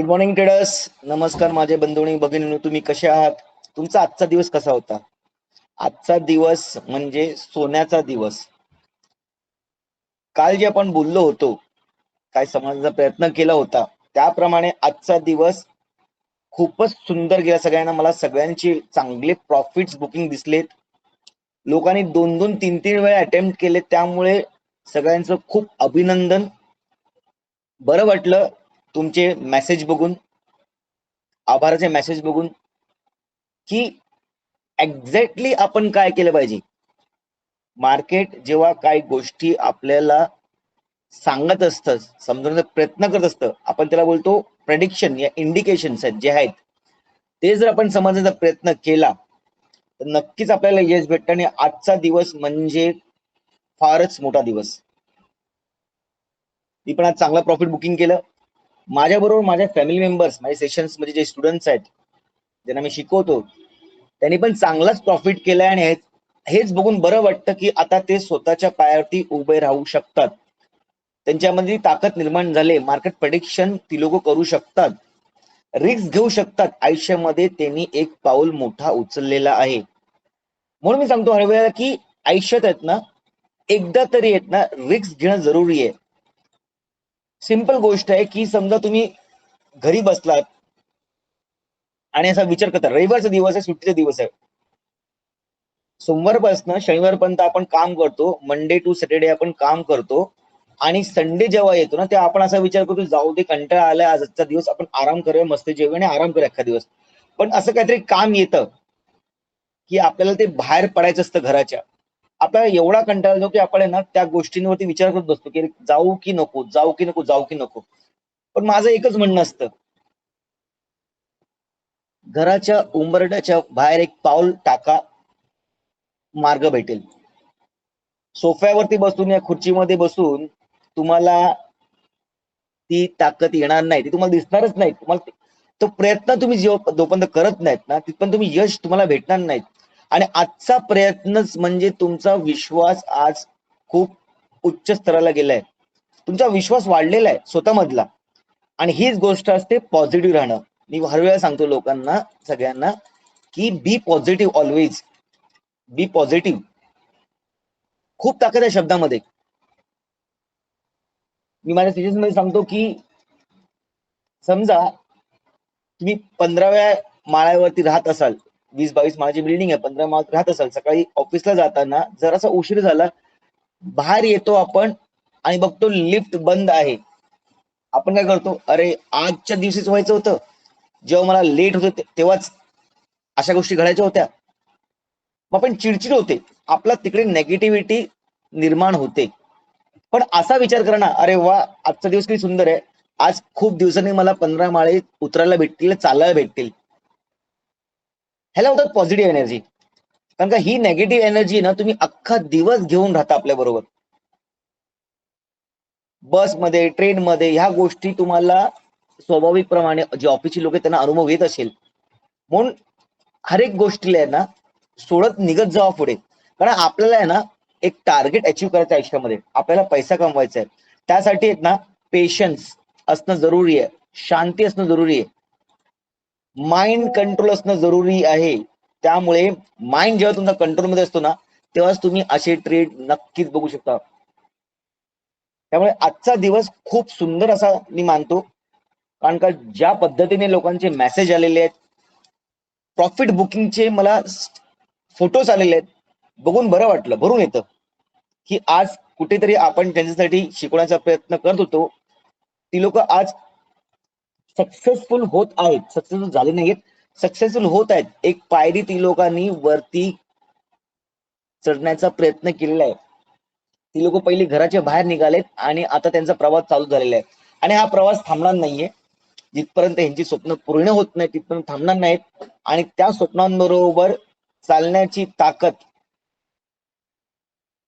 Good morning traders नमस्कार माझे बंधुणी भगिनी तुम्ही कसे आहात? तुमचा आजचा दिवस कसा होता? आजचा दिवस म्हणजे सोन्याचा दिवस. काल जे आपण बोललो होतो काय समजण्याचा प्रयत्न केला होता त्याप्रमाणे आजचा दिवस खूपच सुंदर गेला. सगळ्यांना मला सगळ्यांचे चांगले प्रॉफिट्स बुकिंग दिसलेत. लोकांनी दोन दोन तीन तीन वेळा अटेम्प्ट केले त्यामुळे सगळ्यांचं खूप अभिनंदन. बरं वाटलं. तुमचे मेसेज बघून आभाराचे मेसेज बघून की एक्झॅक्टली आपण काय केलं पाहिजे? मार्केट जेव्हा काही गोष्टी आपल्याला सांगत असतं समजवण्याचा प्रयत्न करत असतं आपण त्याला बोलतो प्रेडिक्शन या इंडिकेशन आहेत जे आहेत. ते जर आपण समजण्याचा प्रयत्न केला तर नक्कीच आपल्याला यश भेटतं आणि आजचा दिवस म्हणजे फारच मोठा दिवस. मी पण आज चांगलं प्रॉफिट बुकिंग केलं. माझ्याबरोबर माझ्या फॅमिली मेंबर्स माझे सेशन्समध्ये जे स्टुडंट्स आहेत ज्यांना मी शिकवतो त्यांनी पण चांगलाच प्रॉफिट केलाय आणि हेच- हेच बघून बरं वाटतं की आता ते स्वतःच्या पायावरती उभे राहू शकतात. त्यांच्यामध्ये ताकद निर्माण झाले मार्केट प्रडिक्शन ती लोक करू शकतात. रिस्क घेऊ शकतात. आयुष्यामध्ये त्यांनी एक पाऊल मोठा उचललेला आहे. म्हणून मी सांगतो हर की आयुष्यात आहेत ना एकदा तरी आहेत ना रिस्क घेणं जरुरी आहे. सिंपल गोष्ट आहे की समजा तुम्ही घरी बसलात आणि असा विचार करता रविवारचा दिवस आहे सुट्टीचा दिवस आहे. सोमवारपासून शनिवारपर्यंत आपण काम करतो मंडे टू सॅटर्डे आपण काम करतो आणि संडे जेव्हा येतो ना तेव्हा आपण असा विचार करतो जाऊ दे कंटाळा आलाय आजचा दिवस आपण आराम करूया मस्त जेवूया आणि आराम करूया एखादा दिवस. पण असं काहीतरी काम येतं की आपल्याला ते बाहेर पडायचं असतं घराच्या. आपण एवढा कंटाळा की आपण ना त्या गोष्टींवरती विचार करत बसतो की जाऊ की नको जाऊ की नको जाऊ की नको. पण माझं एकच म्हणणं असतं. घराच्या उंबरड्याच्या बाहेर एक पाऊल टाका मार्ग भेटेल. सोफ्यावरती बसून या खुर्चीमध्ये बसून तुम्हाला ती ताकद येणार नाही ती तुम्हाला दिसणारच नाही. तुम्हाला तो प्रयत्न तुम्ही जेव्हा जोपर्यंत करत नाहीत ना तिथपर्यंत तुम्ही यश तुम्हाला भेटणार नाहीत. आणि आजचा प्रयत्नच म्हणजे तुमचा विश्वास आज खूप उच्च स्तराला गेलाय. तुमचा विश्वास वाढलेला आहे स्वतःमधला. आणि हीच गोष्ट असते पॉझिटिव्ह राहणं. मी हर वेळा सांगतो लोकांना सगळ्यांना की be positive always be positive खूप ताकद आहे शब्दामध्ये. मी माझ्या सिरीजमध्ये सांगतो की समजा तुम्ही पंधराव्या माळ्यावरती राहत असाल. वीस बावीस माळ्याची बिल्डिंग आहे पंधरा माळ्यात राहत असाल. सकाळी ऑफिसला जाताना जरासा उशीर झाला बाहेर येतो आपण आणि बघतो लिफ्ट बंद आहे. आपण काय करतो अरे आजच्या दिवशीच व्हायचं होतं. जेव्हा मला लेट होतं तेव्हाच अशा गोष्टी घडायच्या होत्या. मग आपण चिडचिड होते. आपला तिकडे नेगेटिव्हिटी निर्माण होते. पण असा विचार करा ना अरे वा आजचा दिवस किती सुंदर आहे. आज खूप दिवसांनी मला पंधरा माळे उतरायला भेटतील चालायला भेटतील. ह्याला होतात पॉझिटिव्ह एनर्जी कारण का ही नेगेटिव्ह एनर्जी ना तुम्ही अख्खा दिवस घेऊन राहता आपल्या बरोबर. बसमध्ये ट्रेनमध्ये ह्या गोष्टी तुम्हाला स्वाभाविकप्रमाणे जे ऑफिसची लोक त्यांना अनुभव येत असेल. म्हणून हर एक गोष्टीला आहे ना सोडत निघत जावा पुढे. कारण आपल्याला आहे ना एक टार्गेट अचीव्ह करायचं आयुष्यामध्ये. आपल्याला पैसा कमवायचा आहे. त्यासाठी आहेत ना पेशन्स असणं जरुरी आहे. शांती असणं जरुरी आहे. माइंड कंट्रोल असणं जरुरी आहे. त्यामुळे माइंड जेव्हा तुमचा कंट्रोलमध्ये असतो ना तेव्हाच तुम्ही असे ट्रेड नक्कीच बघू शकता. त्यामुळे आजचा दिवस खूप सुंदर असा मी मानतो. कारण का ज्या पद्धतीने लोकांचे मेसेज आलेले आहेत प्रॉफिट बुकिंगचे मला फोटोज आलेले आहेत बघून बरं वाटलं भरून येतं. की आज कुठेतरी आपण त्यांच्यासाठी शिकवण्याचा प्रयत्न करत होतो. ती लोक आज सक्सेसफुल होत आहेत. सक्सेसफुल झाले नाहीत. सक्सेसफुल होत आहेत. एक पायरी ती लोकांनी वरती चढण्याचा प्रयत्न केलेला आहे. ती लोक पहिली घराच्या बाहेर निघालेत आणि आता त्यांचा प्रवास चालू झालेला आहे. आणि हा प्रवास थांबणार नाहीये. जिथपर्यंत यांची स्वप्न पूर्ण होत नाही तिथपर्यंत थांबणार नाहीत. आणि त्या स्वप्नांबरोबर चालण्याची ताकद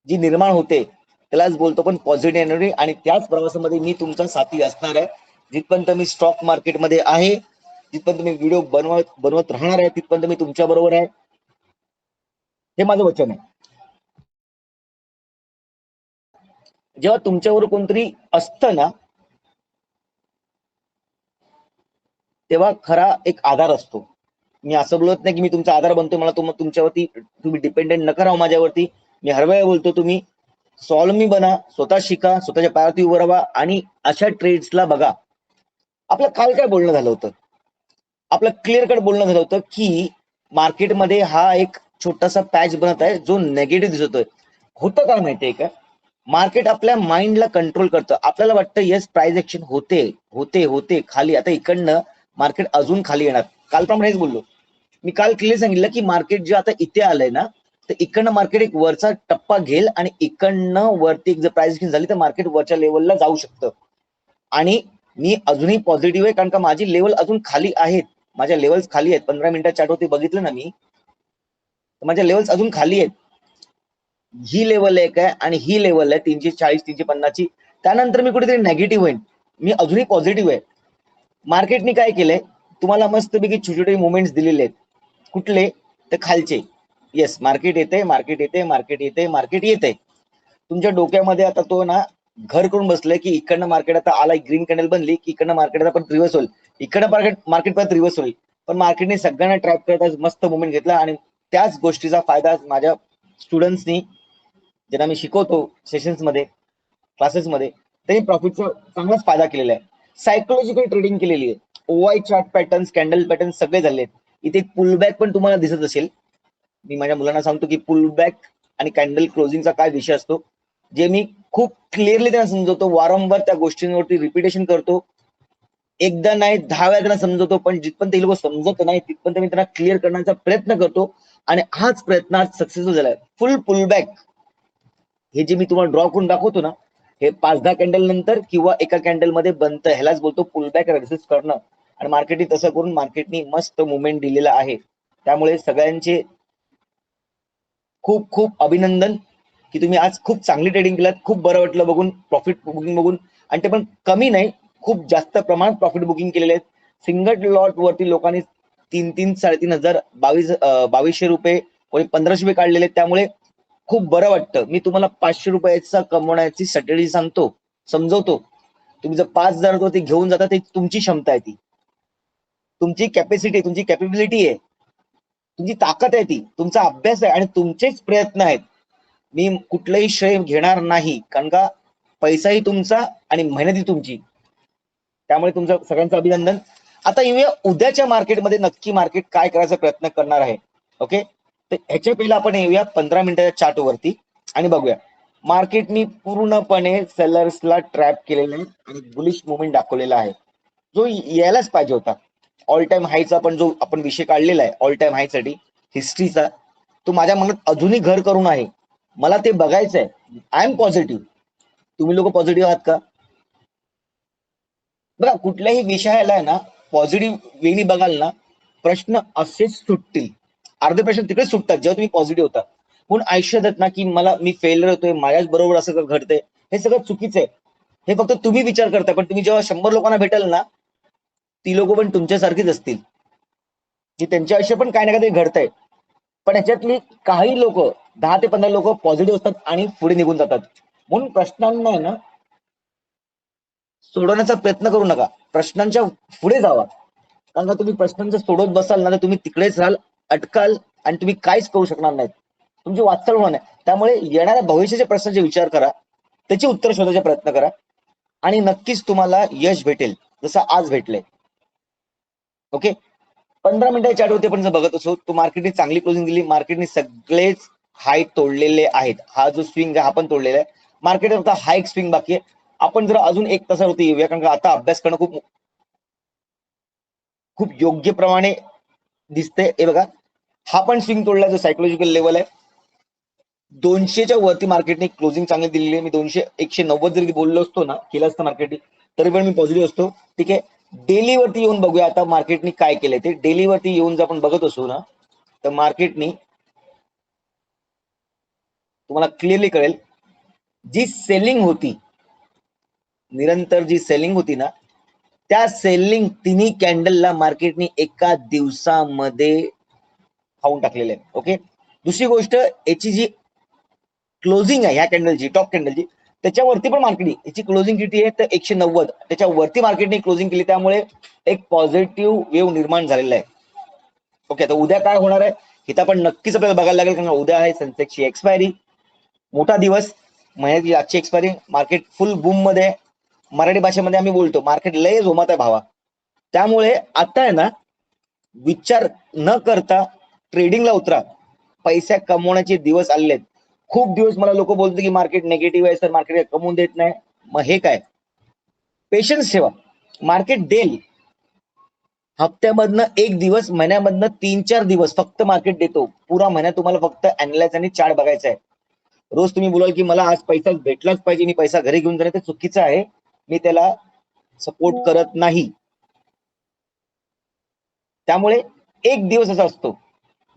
जी निर्माण होते त्यालाच बोलतो पण पॉझिटिव्ह एनर्जी आणि त्याच प्रवासामध्ये मी तुमचा साथी असणार आहे. जिथपर्यंत मी स्टॉक मार्केटमध्ये आहे जिथपर्यंत मी व्हिडिओ बनवत बनवत राहणार आहे तिथपर्यंत मी तुमच्या बरोबर आहे. हे माझं वचन आहे. जेव्हा तुमच्यावर कोणतरी असतं ना तेव्हा खरा एक आधार असतो. मी असं बोलत नाही की मी तुमचा आधार बनतो मला तुम तुमच्यावरती तुम्ही डिपेंडेंट नका राहू माझ्यावरती. मी हरवेळा बोलतो तुम्ही स्वावलंबी बना स्वतः शिका स्वतःच्या पायावरती उभं राहा आणि अशा ट्रेड्सला बघा. आपलं काल काय बोलणं झालं होतं? आपलं क्लिअर कट बोलणं झालं होतं की मार्केटमध्ये हा एक छोटासा पॅच बनत आहे जो नेगेटिव्ह दिसतोय होतं काय माहितीये का? मार्केट आपल्या माइंडला कंट्रोल करतं. आपल्याला वाटतं येस प्राइस ऍक्शन होते होते होते खाली. आता इकडनं मार्केट अजून खाली येणार. कालप्रमाणे हेच बोललो. मी काल क्लिअर सांगितलं की मार्केट जे आता इथे आलंय ना तर इकडनं मार्केट एक वरचा टप्पा घेईल आणि इकडनं वरती एक जर प्राइस ऍक्शन झाली तर मार्केट वरच्या लेवलला जाऊ शकतं. आणि मी अजूनही पॉझिटिव्ह आहे कारण का माझी लेवल अजून खाली आहेत. माझ्या लेवल्स खाली आहेत. पंधरा मिनिटात चाटवरती बघितलं ना मी. माझ्या लेवल्स अजून खाली आहेत. ही लेवल एक आहे आणि ही लेवल आहे तीनशे चाळीस तीनशे पन्नासची त्यानंतर मी कुठेतरी नेगेटिव्ह होईन. मी अजूनही पॉझिटिव्ह आहे. मार्केटने काय केलंय? तुम्हाला मस्तपैकी छोटे छोटे मुवमेंट्स दिलेले आहेत. कुठले? तर खालचे. येस मार्केट येते मार्केट येते मार्केट येते मार्केट येते तुमच्या डोक्यामध्ये आता तो ना घर करून बसलंय की इकडनं मार्केट आता आला ग्रीन कॅन्डल बनली की इकडनं मार्केट आता परत रिव्हर्स होईल. इकडनं मार्केट मार्केट परत रिव्हर्स होईल. पण मार्केटने सगळ्यांना ट्रॅप करत आज मस्त मुवमेंट घेतला आणि त्याच गोष्टीचा फायदा माझ्या स्टुडंट्सनी ज्यांना मी शिकवतो सेशन्समध्ये क्लासेस मध्ये त्यांनी प्रॉफिटचा चांगलाच फायदा केलेला आहे. सायकोलॉजिकल ट्रेडिंग केलेली आहे. ओवाय चार्ट पॅटर्न कॅन्डल पॅटर्न सगळे झाले इथे पुलबॅक पण तुम्हाला दिसत असेल. मी माझ्या मुलांना सांगतो की पुलबॅक आणि कॅन्डल क्लोजिंगचा काय विषय असतो? जे मी खूप क्लिअरली त्यांना समजवतो वारंवार त्या गोष्टींवरती रिपिटेशन करतो. एकदा नाही दहा वेळा त्यांना समजवतो पण जिथपर्यंत ते लोक समजत नाही तिथपर्यंत मी त्यांना क्लिअर करण्याचा प्रयत्न करतो. आणि हाच प्रयत्न आज सक्सेसफुल झालाय. फुल पुलबॅक हे जे मी तुम्हाला ड्रॉ करून दाखवतो ना हे पाच दहा कॅन्डल नंतर किंवा एका कॅन्डलमध्ये बनतं ह्यालाच बोलतो पुलबॅक रेसिस्ट करणं. आणि मार्केटने तसं करून मार्केटनी मस्त मुवमेंट दिलेला आहे. त्यामुळे सगळ्यांचे खूप खूप अभिनंदन. की तुम्ही आज खूप चांगली ट्रेडिंग केलात खूप बरं वाटलं बघून प्रॉफिट बुकिंग बघून. आणि ते पण कमी नाही खूप जास्त प्रमाणात प्रॉफिट बुकिंग केलेले आहेत. सिंगल लॉट वरती लोकांनी तीन तीन साडेतीन हजार बावीस बावीसशे रुपये कोणी पंधराशे रुपये काढलेले आहेत. त्यामुळे खूप बरं वाटतं. मी तुम्हाला पाचशे रुपयाचा कमवण्याची स्ट्रॅटेजी सांगतो समजवतो. तुम्ही जर पाच हजार वरती घेऊन जाता ते तुमची क्षमता आहे ती. तुमची कॅपॅसिटी तुमची कॅपेबिलिटी आहे. तुमची ताकद आहे ती. तुमचा अभ्यास आहे आणि तुमचेच प्रयत्न आहेत. मी कुठलंही श्रेय घेणार नाही. कारण का पैसाही तुमचा आणि मेहनती तुमची. त्यामुळे तुमचं सगळ्यांचं अभिनंदन. आता येऊया उद्याच्या मार्केटमध्ये नक्की मार्केट काय करायचा प्रयत्न करणार आहे. ओके? तर ह्याच्या पहिला आपण येऊया पंधरा मिनिटाच्या चार्ट वरती आणि बघूया. मार्केटनी पूर्णपणे सेलर्सला ट्रॅप केलेलं आहे आणि बुलिश मुवमेंट दाखवलेला आहे. जो यायलाच पाहिजे होता. ऑल टाइम हायचा पण जो आपण विषय काढलेला आहे ऑल टाइम हायसाठी हिस्ट्रीचा तो माझ्या मनात अजूनही घर करून आहे. मला ते बघायचं आहे आय एम पॉझिटिव्ह तुम्ही लोक पॉझिटिव्ह आहात का? बघा कुठल्याही विषयाला आहे ना पॉझिटिव्ह वेनी बघाल ना प्रश्न असेच सुटतील. अर्धे प्रश्न तिकडे सुटतात जेव्हा तुम्ही पॉझिटिव्ह होता. म्हणून आयुष्यात देत ना की मला मी फेलर होतोय माझ्याच बरोबर असं घडतंय हे सगळं चुकीचं आहे. हे फक्त तुम्ही विचार करता पण तुम्ही जेव्हा शंभर लोकांना भेटाल ना ती लोक पण तुमच्यासारखीच असतील. की त्यांच्या आयुष्य पण काय ना काय घडतंय. पण ह्याच्यातली काही लोक दहा ते पंधरा लोक पॉझिटिव्ह असतात आणि पुढे निघून जातात. म्हणून प्रश्नांना आहे ना सोडवण्याचा प्रयत्न करू नका. प्रश्नांच्या पुढे जावा. कारण का तुम्ही प्रश्नांचं सोडवत बसाल ना तर तुम्ही तिकडेच राहाल अटकाल आणि तुम्ही काहीच करू शकणार नाहीत. तुमची वाटचाल होणार नाही. त्यामुळे येणाऱ्या भविष्याच्या प्रश्नाचे विचार करा. त्याची उत्तर शोधायचा प्रयत्न करा. आणि नक्कीच तुम्हाला यश भेटेल जसं आज भेटलंय. ओके? पंधरा मिनिटाच्या चॅट होते पण जर बघत असो तो मार्केटने चांगली क्लोजिंग दिली मार्केटने सगळेच हाय तोडलेले आहेत. हा जो स्विंग आहे हा पण तोडलेला आहे. मार्केट आता हा एक स्विंग बाकी आहे. आपण जर अजून एक तासावरती येऊया कारण का आता अभ्यास करणं खूप खूप योग्य प्रमाणे दिसतंय. हे बघा हा पण स्विंग तोडला जो सायकोलॉजिकल लेवल आहे. दोनशेच्या वरती मार्केटने क्लोजिंग चांगली दिलेली आहे. मी दोनशे एकशे नव्वद जरी बोललो असतो ना केलं असतं मार्केटने तरी पण मी पॉझिटिव्ह असतो. ठीक आहे? डेली वरती येऊन बघूया आता मार्केटने काय केलंय ते. डेली वरती येऊन जर आपण बघत असू ना तर मार्केटनी तुम्हाला क्लिअरली कळेल. जी सेलिंग होती निरंतर जी सेलिंग होती ना त्या सेलिंग तिन्ही कॅन्डलला मार्केटने एका दिवसामध्ये खाऊन टाकलेले आहे ओके दुसरी गोष्ट याची जी क्लोजिंग आहे ह्या कॅन्डलची टॉप कॅन्डलची त्याच्यावरती पण मार्केट याची क्लोजिंग किती आहे? तर एकशे नव्वद. त्याच्यावरती मार्केटने क्लोजिंग केली त्यामुळे एक पॉझिटिव्ह वेव निर्माण झालेला आहे. ओके आता उद्या काय होणार आहे? हिथं पण आपण नक्कीच आपल्याला बघायला लागेल कारण उद्या आहे सेन्सेक्सची एक्सपायरी मोठा दिवस महिन्याची आजची एक्सपायरी मार्केट फुल बूममध्ये मराठी भाषेमध्ये आम्ही बोलतो मार्केट लय जोमात आहे भावा. त्यामुळे आता आहे ना विचार न करता ट्रेडिंगला उतरा. पैसे कमवण्याचे दिवस आलेले आहेत खूप दिवस मला लोक बोलतात की मार्केट नेगेटिव्ह आहे सर मार्केट कमवून देत नाही. मग हे काय? पेशन्स ठेवा. मार्केट डेल हप्त्यामधनं एक दिवस महिन्यामधनं तीन चार दिवस फक्त मार्केट देतो. पुरा महिना तुम्हाला फक्त अनालाइज आणि चार्ट बघायचा आहे. रोज तुम्ही बोलाल की मला आज पैसा भेटलाच पाहिजे मी पैसा घरी घेऊन जाणे ते चुकीचं आहे. मी त्याला सपोर्ट करत नाही. त्यामुळे एक दिवस असा असतो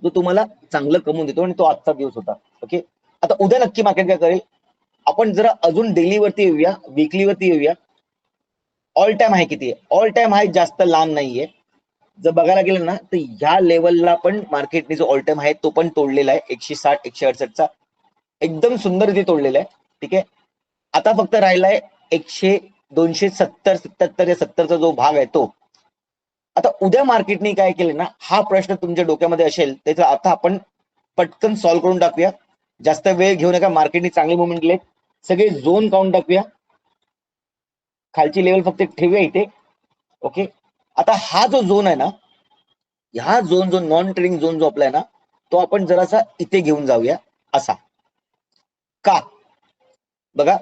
जो तुम्हाला चांगलं कमवून देतो आणि तो आजचा दिवस होता. ओके आता उद्या नक्की मार्केट काय करेल? आपण जरा अजून डेली वरती येऊया विकली वरती येऊया. ऑल टाइम हाय किती आहे? ऑल टाइम हाय जास्त लांब नाहीये. जर बघायला गेलं ना तर ह्या लेवलला पण मार्केटने जो ऑल टाइम आहे तो पण तोडलेला आहे. एकशे साठ एकशे अडसष्टचा एकदम सुंदर ते तोडलेलं आहे. ठीक आहे? आता फक्त राहिलाय एकशे दोनशे सत्तर सत्याहत्तर या सत्तरचा जो भाग आहे तो. आता उद्या मार्केटने काय केले ना हा प्रश्न तुमच्या डोक्यामध्ये असेल त्याचा आता आपण पटकन सॉल्व्ह करून टाकूया. जास्त वेळ घेऊ नका मार्केटने चांगले मुवमेंट दिले सगळे झोन काउंट टाकूया. खालची लेवल फक्त ठेवूया इथे. ओके? आता हा जो झोन आहे ना हा झोन जो नॉन ट्रेडिंग झोन जो आपला आहे ना तो आपण जरासा इथे घेऊन जाऊया. असा. का? बघा.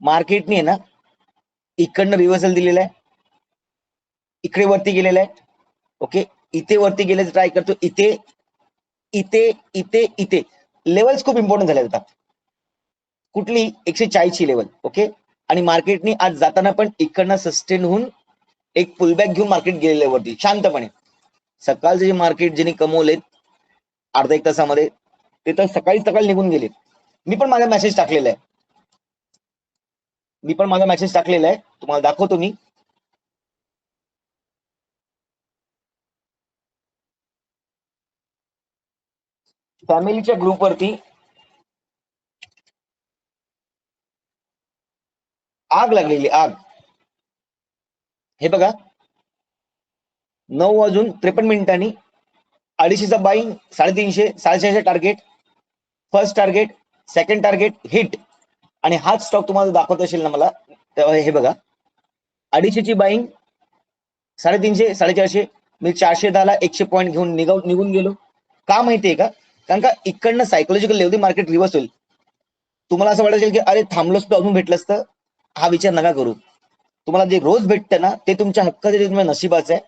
मार्केटने आहे ना इकडनं रिव्हर्सल दिलेलं आहे. इकडे वरती गेलेलं आहे. ओके इथे वरती गेल्याचं ट्राय करतो. इथे इथे इथे इथे. लेवल्स खूप इम्पॉर्टंट झाले आता. कुठली? एकशे चाळीसची लेवल ओके आणि मार्केटने आज जाताना पण इकडनं सस्टेन होऊन एक पुलबॅक घेऊन मार्केट गेलेलं आहे वरती. शांतपणे. सकाळचे जे मार्केट ज्यांनी कमवलेत अर्धा एक तासामध्ये ते तर सकाळी सकाळी निघून गेलेत. मी पण माझा मेसेज टाकलेला आहे. मी पण माझा मेसेज टाकलेला आहे. तुम्हाला दाखवतो मी. फॅमिलीच्या ग्रुपवरती आग लागलेली आग. हे बघा. नऊ वाजून त्रेपन्न मिनिटांनी अडीचशेचा बाईंग साडेतीनशे साडेचारशे target first target second target hit आणि हाच स्टॉक तुम्हाला दाखवत असेल ना मला. हे बघा. अडीचशेची बाईंग साडेतीनशे साडेचारशे मी चारशे दहाला एकशे पॉईंट घेऊन निघाव निघून गेलो. का माहितीये का? कारण का इकडनं सायकोलॉजिकल लेवली मार्केट रिव्हर्स होईल. तुम्हाला असं वाटेल की अरे थांबलोच तर अजून भेटलं असतं हा विचार नका करू. तुम्हाला जे रोज भेटतं ना ते तुमच्या हक्काचे तुम्हाला तुमच्या नशिबाचं आहे.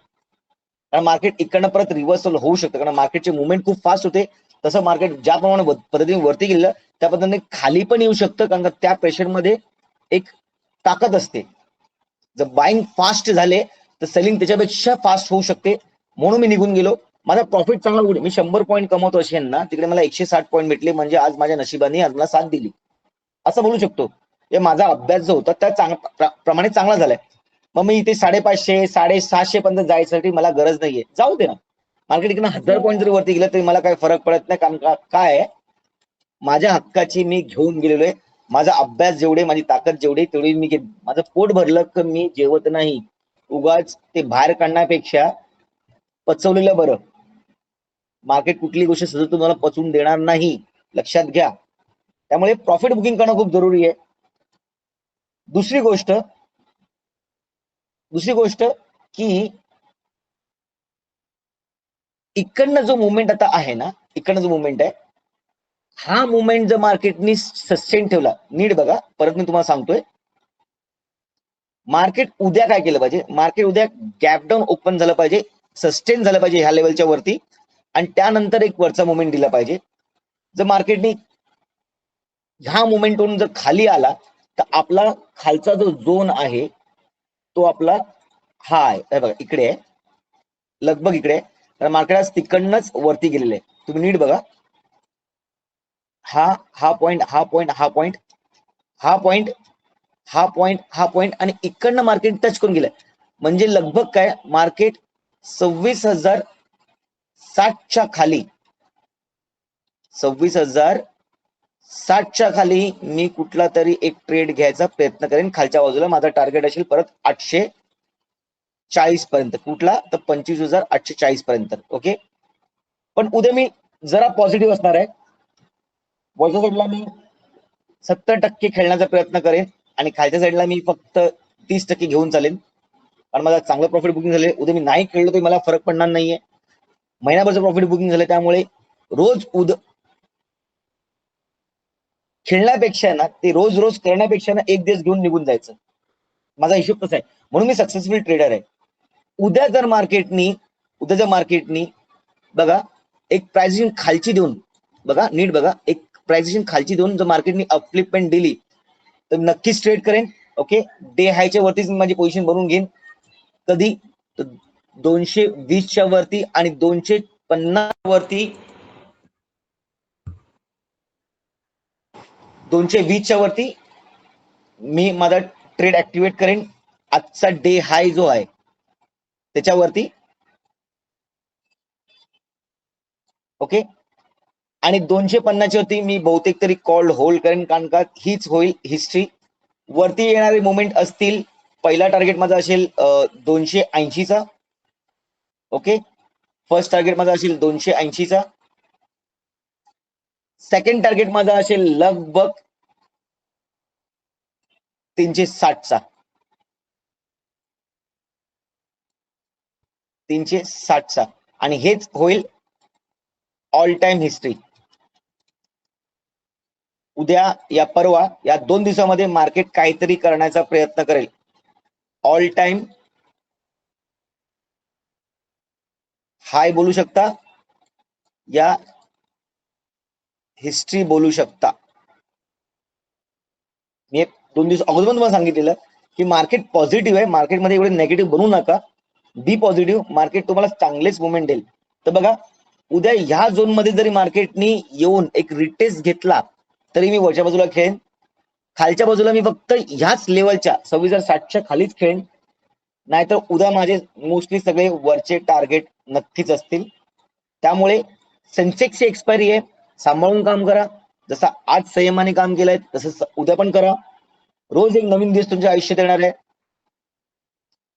कारण मार्केट इकडनं परत रिव्हर्सल होऊ शकतं. कारण मार्केटचे मुवमेंट खूप फास्ट होते. तसं मार्केट ज्याप्रमाणे प्रमाणे पद्धतीने वरती गेलं त्या पद्धतीने खाली पण येऊ शकतं कारण का त्या प्रेशरमध्ये एक ताकद असते. जर बाईंग फास्ट झाले तर सेलिंग त्याच्यापेक्षा फास्ट होऊ शकते. म्हणून मी निघून गेलो. माझा प्रॉफिट चांगला उडे मी शंभर पॉईंट कमवतो असे यांना तिकडे मला एकशे साठ पॉईंट भेटले म्हणजे आज माझ्या नशिबाने आज मला साथ दिली. असं बोलू शकतो. हे माझा अभ्यास जो होता त्या चांग प्रमाणे चांगला झालाय. मग मी इथे साडेपाचशे साडेसहाशे पर्यंत जायसाठी मला गरज नाहीये. जाऊ दे ना. मार्केट इकडे हजार पॉईंट जरी वरती गेलं तरी मला काही फरक पडत नाही कारण काय आहे? माझ्या हक्काची मी घेऊन गेलेलो आहे. माझा अभ्यास जेवढे माझी ताकद जेवढे तेवढी मी घेत माझं पोट भरलं की मी जेवत नाही. उगाच ते बाहेर काढण्यापेक्षा पचवलेलं बरं. मार्केट कुठली गोष्ट सतत तुम्हाला पचवून देणार नाही. लक्षात घ्या. त्यामुळे प्रॉफिट बुकिंग करणं खूप जरुरी आहे. दुसरी गोष्ट दुसरी गोष्ट की इकडनं जो मुवमेंट आता आहे ना इकडनं जो मुवमेंट आहे हा मुवमेंट जर मार्केटनी सस्टेन ठेवला नीट बघा परत मी तुम्हाला सांगतोय. मार्केट उद्या काय केलं पाहिजे? मार्केट उद्या गॅप डाऊन ओपन झालं पाहिजे सस्टेन झालं पाहिजे ह्या लेवलच्या वरती. आणि त्यानंतर एक वरचा मुवमेंट दिला पाहिजे. जर मार्केटनी ह्या मुवमेंटवरून जर खाली आला तर आपला खालचा जो झोन आहे तो आपला हा आहे. बघा इकडे आहे. लगभग इकडे आहे. मार्केट आज तिकडनंच वरती गेलेलं आहे. तुम्ही नीट बघा. हा हा पॉइंट हा पॉइंट हा पॉइंट हा पॉइंट हा पॉइंट हा पॉइंट आणि इकडनं मार्केट टच करून गेलं. म्हणजे लगभग काय? मार्केट सव्वीस हजार साठच्या खाली. सव्वीस हजार साठच्या खाली मी कुठला तरी एक ट्रेड घ्यायचा प्रयत्न करेन. खालच्या बाजूला माझा टार्गेट असेल परत आठशे चाळीस पर्यंत. कुठला? तर पंचवीस हजार आठशे चाळीस पर्यंत. ओके पण उद्या मी जरा पॉझिटिव्ह असणार आहे. वरच्या साईडला मी सत्तर टक्के खेळण्याचा प्रयत्न करेन आणि खालच्या साईडला मी फक्त तीस टक्के घेऊन चालेन. कारण माझा चांगलं प्रॉफिट बुकिंग झाले. उद्या मी नाही खेळलो तरी मला फरक पडणार नाहीये. महिनाभरचं प्रॉफिट बुकिंग झालं त्यामुळे रोज उद खेळण्यापेक्षा ना ते रोज रोज करण्यापेक्षा ना एक दिवस घेऊन निघून जायचं. माझा हिशोब तसा आहे. म्हणून मी सक्सेसफुल ट्रेडर आहे. उद्या जर मार्केटनी उद्या जर मार्केटनी बघा एक प्राइसिंग खालची देऊन बघा नीट बघा एक प्रायझेशन खालची देऊन जर मार्केटनी अपफ्लिपमेंट दिली तर नक्कीच ट्रेड करेन. ओके डे हायच्या वरतीच मी माझी पोझिशन बनवून घेईन. कधी? तर दोनशे वीसच्या वरती आणि दोनशे पन्नास वरती. दोनशे वीसच्या वरती मी माझा ट्रेड ऍक्टिव्हेट करेन. आजचा डे हाय जो आहे त्याच्यावरती. ओके आणि दोनशे पन्नासची होती मी बहुतेक तरी कॉल होल्ड करेन कारण का हीच होईल हिस्ट्री वरती येणारे मुवमेंट असतील पहिला टार्गेट माझा असेल दोनशे ऐंशीचा. ओके फर्स्ट टार्गेट माझा असेल दोनशे ऐंशीचा. सेकंड टार्गेट माझा असेल लगभग तीनशे साठचा. तीनशे साठचा. आणि हेच होईल ऑल टाइम हिस्ट्री उद्या या परवा या दोन दिवसामध्ये मार्केट काहीतरी करण्याचा प्रयत्न करेल. ऑल टाइम हाय बोलू शकता. या हिस्ट्री बोलू शकता. मी एक दोन दिवस अगोदर पण तुम्हाला सांगितलेलं की मार्केट पॉझिटिव्ह आहे. मार्केटमध्ये एवढे नेगेटिव्ह बनू नका. बी पॉझिटिव्ह मार्केट तुम्हाला चांगलेच मुवमेंट देईल. तर बघा उद्या ह्या झोनमध्ये जरी मार्केटनी येऊन एक रिटेस्ट घेतला तरी मी वरच्या बाजूला खेळेन. खालच्या बाजूला मी फक्त ह्याच लेवलच्या सव्वीस हजार साठच्या खालीच खेळेन. नाहीतर उद्या माझे मोस्टली सगळे वरचे टार्गेट नक्कीच असतील. त्यामुळे सेन्सेक्सची एक्सपायरी आहे. सांभाळून काम करा. जसं आज संयमाने काम केलंय तसं उद्या पण करा. रोज एक नवीन दिवस तुमच्या आयुष्यात येणार आहे.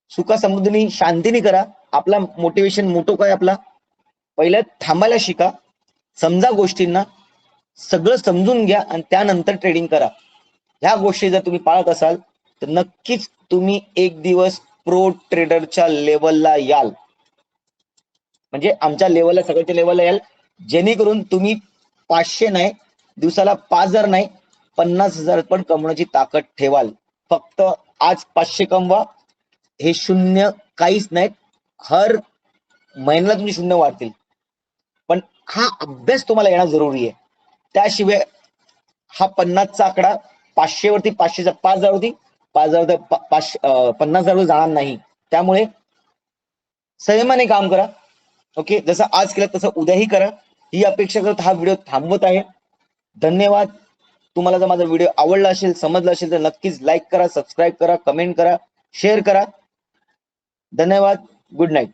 सुखा समृद्धीने शांतीने करा. आपला मोटिवेशन मोठो काय आपला. पहिल्या थांबायला शिका. समजा गोष्टींना सगळं समजून घ्या आणि त्यानंतर ट्रेडिंग करा. ह्या गोष्टी जर तुम्ही पाळत असाल तर नक्कीच तुम्ही एक दिवस प्रो ट्रेडरच्या लेवलला याल. म्हणजे आमच्या लेवलला सगळ्याच्या लेवलला याल. जेणेकरून तुम्ही पाचशे नाही दिवसाला पाच हजार नाही पन्नास हजार पण कमवण्याची ताकद ठेवाल. फक्त आज पाचशे कमवा. हे शून्य काहीच नाहीत हर महिन्याला तुम्ही शून्य वाढतील. पण हा अभ्यास तुम्हाला येणं जरुरी आहे. त्याशिवाय हा पन्नासचा आकडा पाचशे वरती पाचशेचा पाच हजार होती पाच हजार पा- पाचशे पन्नास हजार जाणार नाही. त्यामुळे संयमाने काम करा. ओके? जसं आज केलं तसं उद्याही करा. ही अपेक्षा करत हा व्हिडिओ थांबवत आहे. धन्यवाद. तुम्हाला जर माझा व्हिडिओ आवडला असेल समजला असेल तर नक्कीच लाईक करा सबस्क्राईब करा कमेंट करा शेअर करा. धन्यवाद. Good night